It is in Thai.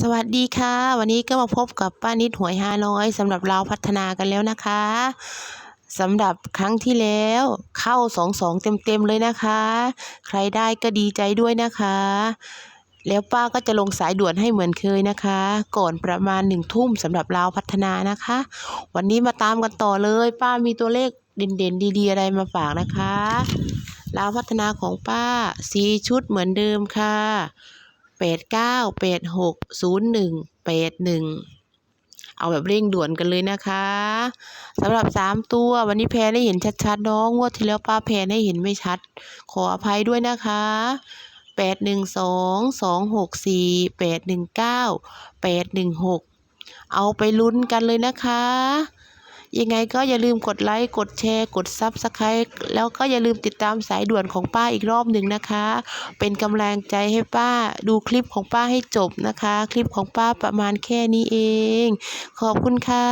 สวัสดีค่ะ วันนี้ก็มาพบกับป้านิดหวยฮานอยสำหรับเราพัฒนากันแล้วนะคะสำหรับครั้งที่แล้วเข้าสองสองเต็มๆเลยนะคะ ใครได้ก็ดีใจด้วยนะคะ แล้วป้าก็จะลงสายด่วนให้เหมือนเคยนะคะ ก่อนประมาณหนึ่งทุ่มสำหรับเราพัฒนานะคะ วันนี้มาตามกันต่อเลย ป้ามีตัวเลขเด่นๆ ดีๆ อะไรมาฝากนะคะลาวพัฒนาของป้าสีชุดเหมือนเดิมค่ะ แปดเก้าแปดหกศูนย์หนึ่งแปดหนึ่งเอาแบบเร่งด่วนกันเลยนะคะสำหรับสามตัววันนี้แพนให้เห็นชัดๆน้องงวดที่แล้วป้าแพนให้เห็นไม่ชัด ขออภัยด้วยนะคะแปดหนึ่งสองสองหกสี่แปดหนึ่งเก้าแปดหนึ่งหกเอาไปลุ้นกันเลยนะคะ ยังไงก็อย่าลืมกดไลค์กดแชร์ กดซับสไครต์แล้วก็อย่าลืมติดตามสายด่วนของป้าอีกรอบหนึ่งนะคะ เป็นกำลังใจให้ป้าดูคลิปของป้าให้จบนะคะ คลิปของป้าประมาณแค่นี้เอง ขอบคุณค่ะ